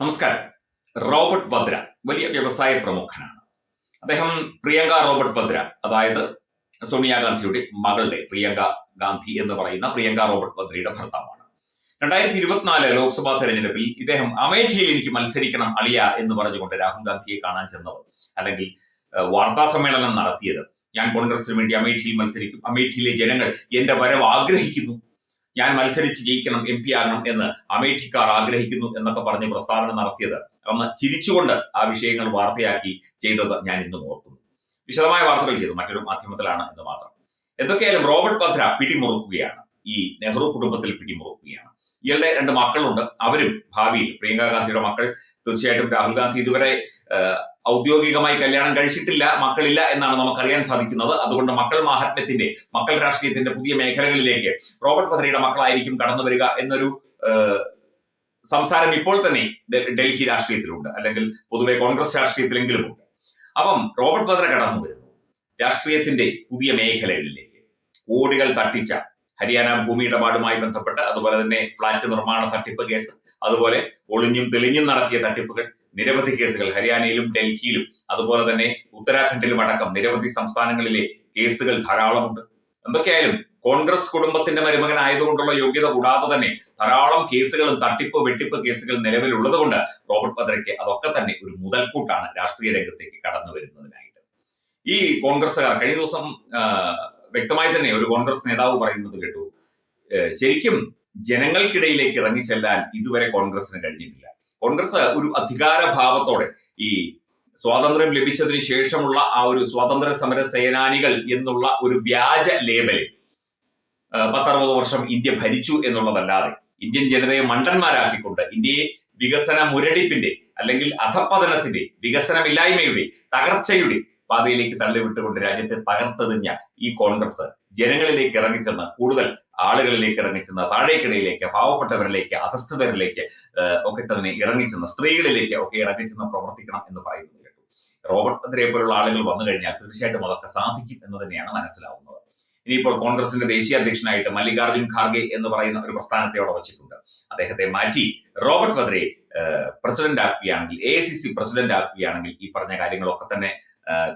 നമസ്കാരം. റോബർട്ട് വദ്ര വലിയ വ്യവസായ പ്രമുഖനാണ്. അദ്ദേഹം പ്രിയങ്ക റോബർട്ട് വദ്ര അതായത് സോണിയാഗാന്ധിയുടെ മകളുടെ പ്രിയങ്ക ഗാന്ധി എന്ന് പറയുന്ന പ്രിയങ്ക റോബർട്ട് വദ്രയുടെ ഭർത്താവാണ്. രണ്ടായിരത്തി ഇരുപത്തിനാല് ലോക്സഭാ തെരഞ്ഞെടുപ്പിൽ ഇദ്ദേഹം അമേഠിയിൽ എനിക്ക് മത്സരിക്കണം അളിയ എന്ന് പറഞ്ഞുകൊണ്ട് രാഹുൽ ഗാന്ധിയെ കാണാൻ ചെന്നത് അല്ലെങ്കിൽ വാർത്താ സമ്മേളനം നടത്തിയത്. ഞാൻ കോൺഗ്രസിന് വേണ്ടി അമേഠിയിൽ മത്സരിക്കും അമേഠിയിലെ ജനങ്ങൾ എന്റെ വരവ് ആഗ്രഹിക്കുന്നു ഞാൻ മത്സരിച്ച് ജയിക്കണം എം പി ആകണം എന്ന് അമേഠിക്കാർ ആഗ്രഹിക്കുന്നു എന്നൊക്കെ പറഞ്ഞ് പ്രസ്താവന നടത്തിയത്. അന്ന് ചിരിച്ചുകൊണ്ട് ആ വിഷയങ്ങൾ വാർത്തയാക്കി ചെയ്തത് ഞാൻ ഇന്നും ഓർക്കുന്നു. വിശദമായ വാർത്തകൾ ചെയ്തു. മറ്റൊരു മാധ്യമത്തിലാണ് എന്ന് മാത്രം. എന്തൊക്കെയായാലും റോബർട്ട് ഭദ്ര പിടിമുറുക്കുകയാണ്. ഈ നെഹ്റു കുടുംബത്തിൽ പിടിമുറുക്കുകയാണ്. ഇയാളുടെ രണ്ട് മക്കളുണ്ട്. അവരും ഭാവിയിൽ പ്രിയങ്ക ഗാന്ധിയുടെ മക്കൾ തീർച്ചയായിട്ടും രാഹുൽ ഗാന്ധി ഇതുവരെ ഔദ്യോഗികമായി കല്യാണം കഴിച്ചിട്ടില്ല മക്കളില്ല എന്നാണ് നമുക്കറിയാൻ സാധിക്കുന്നത്. അതുകൊണ്ട് മക്കൾ മാഹാത്മ്യത്തിന്റെ മക്കൾ രാഷ്ട്രീയത്തിന്റെ പുതിയ മേഖലകളിലേക്ക് റോബർട്ട് ഭദ്രയുടെ മക്കളായിരിക്കും കടന്നു വരിക എന്നൊരു സംസാരം ഇപ്പോൾ തന്നെ ഡൽഹി രാഷ്ട്രീയത്തിലുണ്ട്. അല്ലെങ്കിൽ പൊതുവെ കോൺഗ്രസ് രാഷ്ട്രീയത്തിലെങ്കിലും ഉണ്ട്. അപ്പം റോബർട്ട് ഭദ്ര കടന്നു വരുന്നു രാഷ്ട്രീയത്തിന്റെ പുതിയ മേഖലകളിലേക്ക്. കോടികൾ തട്ടിച്ച ഹരിയാന ഭൂമി ഇടപാടുമായി ബന്ധപ്പെട്ട് അതുപോലെ തന്നെ ഫ്ളാറ്റ് നിർമ്മാണ തട്ടിപ്പ് കേസ് അതുപോലെ ഒളിഞ്ഞും തെളിഞ്ഞും നടത്തിയ തട്ടിപ്പുകൾ നിരവധി കേസുകൾ ഹരിയാനയിലും ഡൽഹിയിലും അതുപോലെ തന്നെ ഉത്തരാഖണ്ഡിലും അടക്കം നിരവധി സംസ്ഥാനങ്ങളിലെ കേസുകൾ ധാരാളമുണ്ട്. എന്തൊക്കെയായാലും കോൺഗ്രസ് കുടുംബത്തിന്റെ മരുമകൻ ആയതുകൊണ്ടുള്ള യോഗ്യത കൂടാതെ തന്നെ ധാരാളം കേസുകളും തട്ടിപ്പ് വെട്ടിപ്പ് കേസുകൾ നിലവിലുള്ളത് കൊണ്ട് റോബർട്ട് പദ്രയ്ക്ക് അതൊക്കെ തന്നെ ഒരു മുതൽക്കൂട്ടാണ് രാഷ്ട്രീയ രംഗത്തേക്ക് കടന്നു വരുന്നതിനായിട്ട് ഈ കോൺഗ്രസ്സുകാർ കഴിഞ്ഞ ദിവസം വ്യക്തമായി തന്നെ ഒരു കോൺഗ്രസ് നേതാവ് പറയുന്നത് കേട്ടു. ശരിക്കും ജനങ്ങൾക്കിടയിലേക്ക് ഇറങ്ങിച്ചെല്ലാൻ ഇതുവരെ കോൺഗ്രസിന് കഴിഞ്ഞിട്ടില്ല. കോൺഗ്രസ് ഒരു അധികാര അധികാരഭാവത്തോടെ ഈ സ്വാതന്ത്ര്യം ലഭിച്ചതിന് ശേഷമുള്ള ആ ഒരു സ്വാതന്ത്ര്യ സമര സേനാനികൾ എന്നുള്ള ഒരു വ്യാജ ലേബലിൽ പത്തറുപത് വർഷം ഇന്ത്യ ഭരിച്ചു എന്നുള്ളതല്ലാതെ ഇന്ത്യൻ ജനതയെ മണ്ടന്മാരാക്കിക്കൊണ്ട് ഇന്ത്യയെ വികസന മുരടിപ്പിന്റെ അല്ലെങ്കിൽ അധപ്പതനത്തിന്റെ വികസനമില്ലായ്മയുടെ തകർച്ചയുടെ പാതയിലേക്ക് തള്ളിവിട്ടുകൊണ്ട് രാജ്യത്തെ തകർത്തെറിഞ്ഞ ഈ കോൺഗ്രസ്. ജനങ്ങളിലേക്ക് ഇറങ്ങിച്ചെന്ന് കൂടുതൽ ആളുകളിലേക്ക് ഇറങ്ങിച്ചെന്ന് താഴേക്കിടയിലേക്ക് പാവപ്പെട്ടവരിലേക്ക് അധസ്ഥിതരിലേക്ക് ഏഹ്, ഒക്കെ തന്നെ ഇറങ്ങിച്ചെന്ന് സ്ത്രീകളിലേക്ക് ഒക്കെ ഇറങ്ങിച്ചെന്ന് പ്രവർത്തിക്കണം എന്ന് പറയുന്നത് കേട്ടു. റോബർട്ട് ഭദ്രയെ പോലുള്ള ആളുകൾ വന്നു കഴിഞ്ഞാൽ തീർച്ചയായിട്ടും അതൊക്കെ സാധിക്കും എന്ന് തന്നെയാണ് മനസ്സിലാവുന്നത്. ഇനിയിപ്പോൾ കോൺഗ്രസിന്റെ ദേശീയ അധ്യക്ഷനായിട്ട് മല്ലികാർജുൻ ഖാർഗെ എന്ന് പറയുന്ന ഒരു പ്രസ്ഥാനത്തെ അവിടെ വച്ചിട്ടുണ്ട്. അദ്ദേഹത്തെ മാറ്റി റോബർട്ട് വദ്രയെ പ്രസിഡന്റ് ആക്കുകയാണെങ്കിൽ എ സി സി പ്രസിഡന്റ് ആക്കുകയാണെങ്കിൽ ഈ പറഞ്ഞ കാര്യങ്ങളൊക്കെ തന്നെ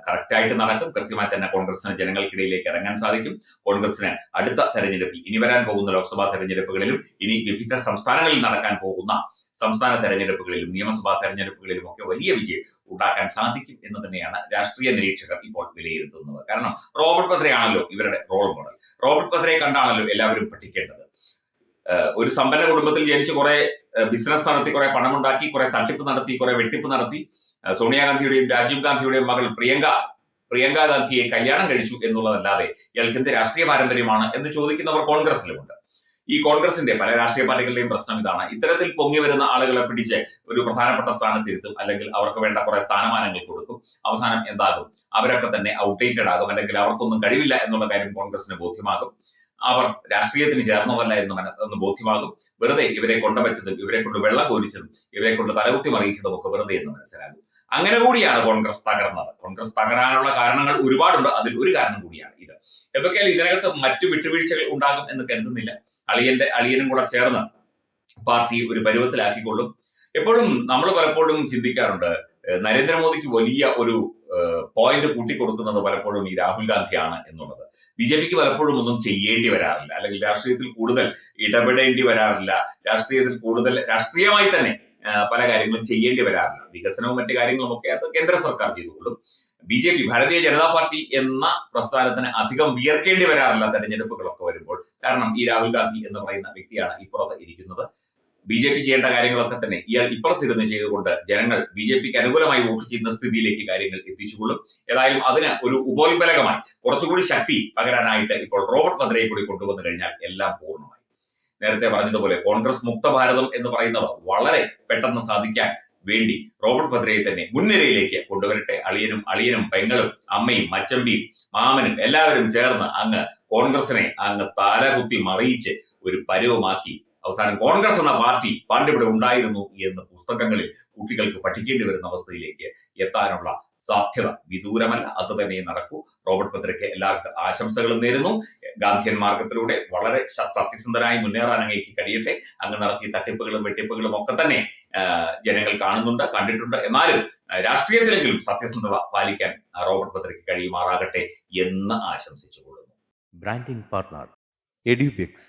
കറക്റ്റായിട്ട് നടക്കും. കൃത്യമായി തന്നെ കോൺഗ്രസിന് ജനങ്ങൾക്കിടയിലേക്ക് ഇറങ്ങാൻ സാധിക്കും. കോൺഗ്രസിന് അടുത്ത തെരഞ്ഞെടുപ്പിൽ ഇനി വരാൻ പോകുന്ന ലോക്സഭാ തെരഞ്ഞെടുപ്പുകളിലും ഇനി വിവിധ സംസ്ഥാനങ്ങളിൽ നടക്കാൻ പോകുന്ന സംസ്ഥാന തെരഞ്ഞെടുപ്പുകളിലും നിയമസഭാ തെരഞ്ഞെടുപ്പുകളിലും ഒക്കെ വലിയ വിജയം ഉണ്ടാക്കാൻ സാധിക്കും എന്ന് തന്നെയാണ് രാഷ്ട്രീയ നിരീക്ഷകർ ഇപ്പോൾ വിലയിരുത്തുന്നത്. കാരണം റോബർട്ട് ബദ്രയാണല്ലോ ഇവരുടെ റോൾ മോഡൽ റോബർട്ട് ബദ്രയെ കണ്ടാണല്ലോ എല്ലാവരും പഠിക്കേണ്ടത്. ഒരു സമ്പന്ന കുടുംബത്തിൽ ജനിച്ച് കുറെ ബിസിനസ് നടത്തി കുറെ പണമുണ്ടാക്കി കുറെ തട്ടിപ്പ് നടത്തി കുറെ വെട്ടിപ്പ് നടത്തി. സോണിയാഗാന്ധിയുടെയും രാജീവ് ഗാന്ധിയുടെയും മകൾ പ്രിയങ്ക പ്രിയങ്ക ഗാന്ധിയെ കല്യാണം കഴിച്ചു എന്നുള്ളതല്ലാതെ ഇയാൾക്ക് എന്ത് രാഷ്ട്രീയ പാരമ്പര്യമാണ് എന്ന് ചോദിക്കുന്നവർ കോൺഗ്രസിലുമുണ്ട് ഈ കോൺഗ്രസിന്റെ പല രാഷ്ട്രീയ പാർട്ടികളുടെയും പ്രശ്നം ഇതാണ്. ഇത്തരത്തിൽ പൊങ്ങി വരുന്ന ആളുകളെ പിടിച്ച് ഒരു പ്രധാനപ്പെട്ട സ്ഥാനത്തിരുത്തും അല്ലെങ്കിൽ അവർക്ക് വേണ്ട കുറെ സ്ഥാനമാനങ്ങൾ കൊടുക്കും. അവസാനം എന്താകും? അവരൊക്കെ തന്നെ ഔട്ട്ഡേറ്റഡ് ആകും അല്ലെങ്കിൽ അവർക്കൊന്നും കഴിവില്ല എന്നുള്ള കാര്യം കോൺഗ്രസിന് ബോധ്യമാകും. അവർ രാഷ്ട്രീയത്തിന് ചേർന്നവല്ലായിരുന്നു എന്ന് ബോധ്യമാകും. വെറുതെ ഇവരെ കൊണ്ടുവച്ചതും ഇവരെ കൊണ്ട് വെള്ളം കോരിച്ചതും ഇവരെ കൊണ്ട് തലകുത്തി മറിയിച്ചതും ഒക്കെ വെറുതെ എന്ന് മനസ്സിലാകും. അങ്ങനെ കൂടിയാണ് കോൺഗ്രസ് തകർന്നത്. കോൺഗ്രസ് തകരാനുള്ള കാരണങ്ങൾ ഒരുപാടുണ്ട്. അതിൽ ഒരു കാരണം കൂടിയാണ് ഇത്. എന്തൊക്കെയാലും ഇതിനകത്ത് മറ്റു വിട്ടുവീഴ്ചകൾ ഉണ്ടാകും എന്ന് കരുതുന്നില്ല. അളിയന്റെ അളിയനും കൂടെ ചേർന്ന് പാർട്ടി ഒരു പരുവത്തിലാക്കിക്കൊള്ളും. എപ്പോഴും നമ്മൾ പലപ്പോഴും ചിന്തിക്കാറുണ്ട് നരേന്ദ്രമോദിക്ക് വലിയ ഒരു പോയിന്റ് കൂട്ടിക്കൊടുക്കുന്നത് പലപ്പോഴും ഈ രാഹുൽ ഗാന്ധിയാണ് എന്നുള്ളത്. ബി ജെ പിക്ക് പലപ്പോഴും ഒന്നും ചെയ്യേണ്ടി വരാറില്ല. അല്ലെങ്കിൽ രാഷ്ട്രീയത്തിൽ കൂടുതൽ ഇടപെടേണ്ടി വരാറില്ല. രാഷ്ട്രീയത്തിൽ കൂടുതൽ രാഷ്ട്രീയമായി തന്നെ പല കാര്യങ്ങളും ചെയ്യേണ്ടി വരാറില്ല. വികസനവും മറ്റു കാര്യങ്ങളും ഒക്കെ അത് കേന്ദ്ര സർക്കാർ ചെയ്തുകൊള്ളും B J P Bharatiya Janata party എന്ന പ്രസ്ഥാനത്തിന് അധികം വിയർക്കേണ്ടി വരാറില്ല തെരഞ്ഞെടുപ്പുകളൊക്കെ വരുമ്പോൾ. കാരണം ഈ രാഹുൽ ഗാന്ധി എന്ന് പറയുന്ന വ്യക്തിയാണ് ഇപ്പുറത്ത് ഇരിക്കുന്നത്. ബി ജെ പി ചെയ്യേണ്ട കാര്യങ്ങളൊക്കെ തന്നെ ഇയാൾ ഇപ്പുറത്തിരുന്ന് ചെയ്തുകൊണ്ട് ജനങ്ങൾ ബി ജെ പിക്ക് അനുകൂലമായി വോട്ട് ചെയ്യുന്ന സ്ഥിതിയിലേക്ക് കാര്യങ്ങൾ എത്തിച്ചുകൊള്ളും. ഏതായാലും അതിന് ഒരു ഉപോത്ബലകമായി കുറച്ചുകൂടി ശക്തി പകരാനായിട്ട് ഇപ്പോൾ റോബർട്ട് ഭദ്രയെ കൂടി കൊണ്ടുവന്നു കഴിഞ്ഞാൽ എല്ലാം പൂർണമായി. നേരത്തെ പറഞ്ഞതുപോലെ കോൺഗ്രസ് മുക്ത ഭാരതം എന്ന് പറയുന്നത് വളരെ പെട്ടെന്ന് സാധിക്കാൻ വേണ്ടി റോബർട്ട് ഭദ്രയെ തന്നെ മുൻനിരയിലേക്ക് കൊണ്ടുവരട്ടെ. അളിയനും അളിയനും പെങ്ങളും അമ്മയും മച്ചമ്പിയും മാമനും എല്ലാവരും ചേർന്ന് അങ്ങ് കോൺഗ്രസിനെ അങ്ങ് താലകുത്തി മറിയിച്ച് ഒരു പരുവമാക്കി അവസാനം കോൺഗ്രസ് എന്ന പാർട്ടി പണ്ടിവിടെ ഉണ്ടായിരുന്നു എന്ന് പുസ്തകങ്ങളിൽ കുട്ടികൾക്ക് പഠിക്കേണ്ടി വരുന്ന അവസ്ഥയിലേക്ക് എത്താനുള്ള സാധ്യത വിദൂരമല്ല. അത് തന്നെ നടക്കൂ. റോബർട്ട് പത്രയ്ക്ക് എല്ലാവിധ ആശംസകളും നേരുന്നു. ഗാന്ധിയൻ മാർഗത്തിലൂടെ വളരെ സത്യസന്ധനായി മുന്നേറാൻ അങ്ങേക്ക് കഴിയട്ടെ. അങ്ങ് നടത്തിയ തട്ടിപ്പുകളും വെട്ടിപ്പുകളും ഒക്കെ തന്നെ ജനങ്ങൾ കാണുന്നുണ്ട് കണ്ടിട്ടുണ്ട്. എന്നാലും രാഷ്ട്രീയത്തിലെങ്കിലും സത്യസന്ധത പാലിക്കാൻ റോബർട്ട് പത്രയ്ക്ക് കഴിയുമാറാകട്ടെ എന്ന് ആശംസിച്ചുകൊള്ളുന്നു. Branding partner Edubix